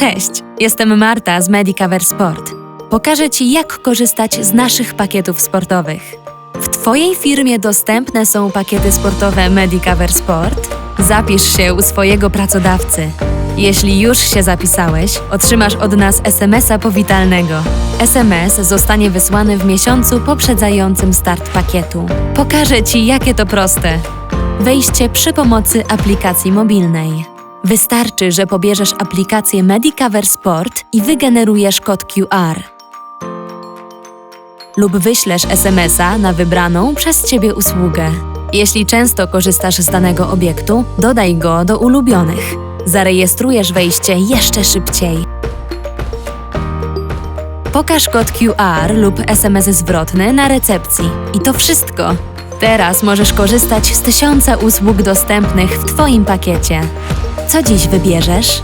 Cześć, jestem Marta z Medicover Sport. Pokażę Ci, jak korzystać z naszych pakietów sportowych. W Twojej firmie dostępne są pakiety sportowe Medicover Sport? Zapisz się u swojego pracodawcy. Jeśli już się zapisałeś, otrzymasz od nas SMS-a powitalnego. SMS zostanie wysłany w miesiącu poprzedzającym start pakietu. Pokażę Ci, jakie to proste. Wejście przy pomocy aplikacji mobilnej. Wystarczy, że pobierzesz aplikację Medicover Sport i wygenerujesz kod QR. Lub wyślesz SMS-a na wybraną przez Ciebie usługę. Jeśli często korzystasz z danego obiektu, dodaj go do ulubionych. Zarejestrujesz wejście jeszcze szybciej. Pokaż kod QR lub SMS zwrotny na recepcji. I to wszystko. Teraz możesz korzystać z tysiąca usług dostępnych w Twoim pakiecie. Co dziś wybierzesz?